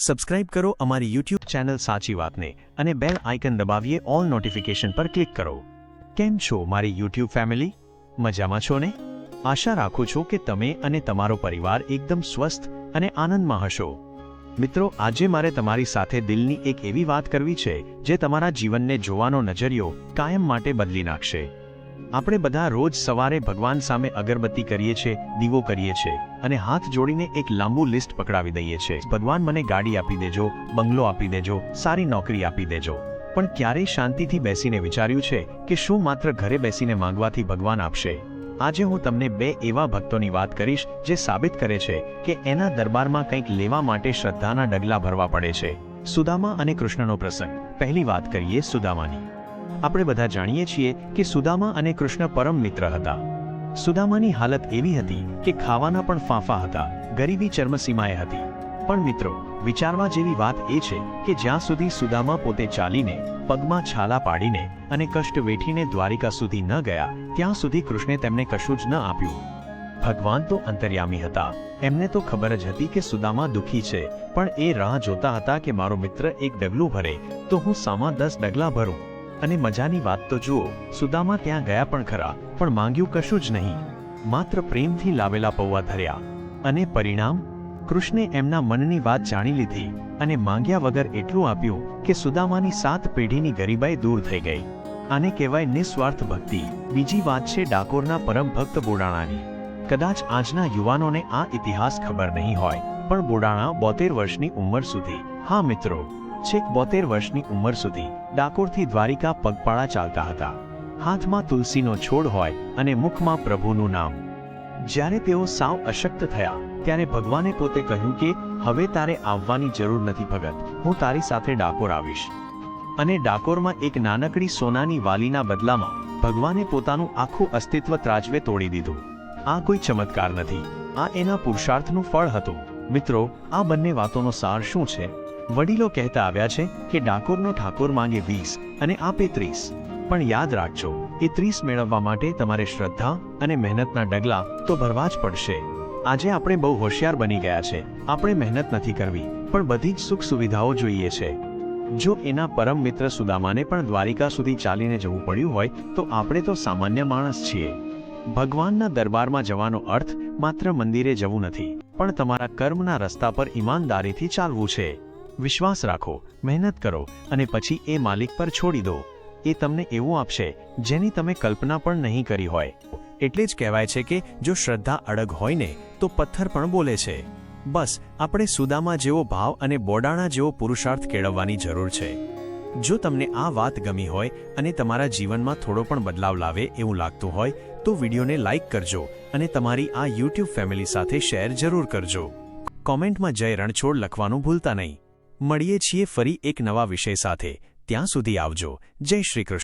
Subscribe કરો અમારી YouTube channel સાચી વાતને અને બેલ આઇકન દબાવીએ ઓલ નોટિફિકેશન પર ક્લિક કરો. કેમ છો મારી યુટ્યુબ ફેમિલી મજામાં છો ને? આશા રાખું છું કે તમે અને તમારો પરિવાર એકદમ સ્વસ્થ અને આનંદમાં હશો. મિત્રો, આજે મારે તમારી સાથે દિલની એક એવી વાત કરવી છે જે તમારા જીવનને જોવાનો નજરિયો કાયમ માટે બદલી નાખશે. આપણે બધા રોજ સવારે ભગવાન સામે અગરબત્તી કરીએ છીએ, દીવો કરીએ છીએ અને હાથ જોડીને એક લાંબુ લિસ્ટ પકડાવી દઈએ છીએ. ભગવાન મને ગાડી આપી દેજો, બંગલો આપી દેજો, સારી નોકરી આપી દેજો. પણ ક્યારેય શાંતિથી બેસીને વિચાર્યું છે કે શું માત્ર ઘરે બેસીને માંગવાથી ભગવાન આપશે? આજે હું તમને બે એવા ભક્તોની વાત કરીશ જે સાબિત કરે છે કે એના દરબારમાં કંઈક લેવા માટે શ્રદ્ધાના ડગલા ભરવા પડે છે. સુદામા અને કૃષ્ણનો પ્રસંગ. પહેલી વાત કરીએ સુદામાની. આપણે બધા જાણીએ છીએ કે સુદામા અને કૃષ્ણ પરમ મિત્ર હતા. સુદામાની હાલત એવી હતી કે ખાવાના પણ ફાંફા હતા, ગરીબી ચર્મસીમાએ હતી. પણ મિત્રો, વિચારવા જેવી વાત એ છે કે જ્યાં સુધી સુદામા પોતે ચાલીને, પગમાં છાલા પાડીને અને કષ્ટ વેઠીને દ્વારિકા સુધી ન ગયા, ત્યાં સુધી કૃષ્ણે તેમને કશું જ ન આપ્યું. ભગવાન તો અંતર્યામી હતા. એમને તો ખબર જ હતી કે સુદામા દુઃખી છે, પણ એ રાહ જોતા હતા કે મારો મિત્ર એક ડગલું ભરે, તો હું સામા દસ ડગલા ભરું. અને મજાની વાત તો જુઓ, સુદામા ત્યાં ગયા પણ ખરા, પણ માંગ્યું કશું જ નહીં. માત્ર પ્રેમથી લાવેલા પૌવા ધર્યા. અને પરિણામ? કૃષ્ણે એમના મનની વાત જાણી લીધી અને માંગ્યા વગર એટલું આપ્યું કે સુદામાની સાત પેઢીની ગરીબાઈ દૂર થઈ ગઈ. આને કહેવાય નિસ્વાર્થ ભક્તિ. બીજી વાત છે ડાકોરના પરમ ભક્ત બોડાણાની. કદાચ આજના યુવાનોને આ ઇતિહાસ ખબર નહીં હોય, પણ બોડાણા બોતેર વર્ષની ઉંમર સુધી. હા મિત્રો છેક બોતેર વર્ષની ઉંમર સુધી ડાકોરથી દ્વારિકા પગપાળા ચાલતા હતા. હાથમાં તુલસીનો છોડ હોય અને મુખમાં પ્રભુનું નામ. જ્યારે તેઓ સાવ અશક્ત થયા, ત્યારે ભગવાને પોતે કહ્યું કે, હવે તારે આવવાની જરૂર નથી ભગત. હું તારી સાથે ડાકોર આવીશ. અને ડાકોરમાં એક નાનકડી સોનાની વાલીના બદલામાં ભગવાને પોતાનું આખું અસ્તિત્વ ત્રાજવે તોડી દીધું. આ કોઈ ચમત્કાર નથી. આ એના પુરુષાર્થનું ફળ હતું. મિત્રો, આ બંને વાતોનો સાર શું છે? વડીલો કહેતા આવ્યા છે કે ડાકોરનો ઠાકોર માંગે વીસ અને આપે ત્રીસ. પણ યાદ રાખજો, એ ત્રીસ મેળવવા માટે તમારે શ્રદ્ધા અને મહેનતના ડગલા તો ભરવા જ પડશે. આજે આપણે બહુ હોશિયાર બની ગયા છે, આપણે મહેનત નથી કરવી, પણ બધી જ સુખ સુવિધાઓ જોઈએ છે. જો એના પરમ મિત્ર સુદામાને પણ દ્વારિકા સુધી ચાલીને જવું પડ્યું હોય, તો આપણે તો સામાન્ય માણસ છીએ. ભગવાનના દરબારમાં જવાનો અર્થ માત્ર મંદિરે જવું નથી, પણ તમારા કર્મના રસ્તા પર ઈમાનદારીથી ચાલવું છે. વિશ્વાસ રાખો, મહેનત કરો અને પછી એ માલિક પર છોડી દો. એ તમને એવું આપશે, જેની તમે કલ્પના પણ નહીં કરી હોય. એટલે જ કહેવાય છે કે જો શ્રદ્ધા અડગ હોય ને, તો પથ્થર પણ બોલે છે. બસ, આપણે સુદામા જેવો ભાવ અને બોડાણા જેવો પુરુષાર્થ કેળવવાની જરૂર છે. જો તમને આ વાત ગમી હોય અને તમારા જીવનમાં થોડો પણ બદલાવ લાવે એવું લાગતું હોય, તો વિડીયોને લાઇક કરજો અને તમારી આ યુટ્યુબ ફેમિલી સાથે શેર જરૂર કરજો. કોમેન્ટમાં જય રણછોડ લખવાનું ભૂલતા નહીં. મળીએ છીએ ફરી એક નવા વિષય સાથે. ત્યાં સુધી આવજો. જય શ્રી કૃષ્ણ.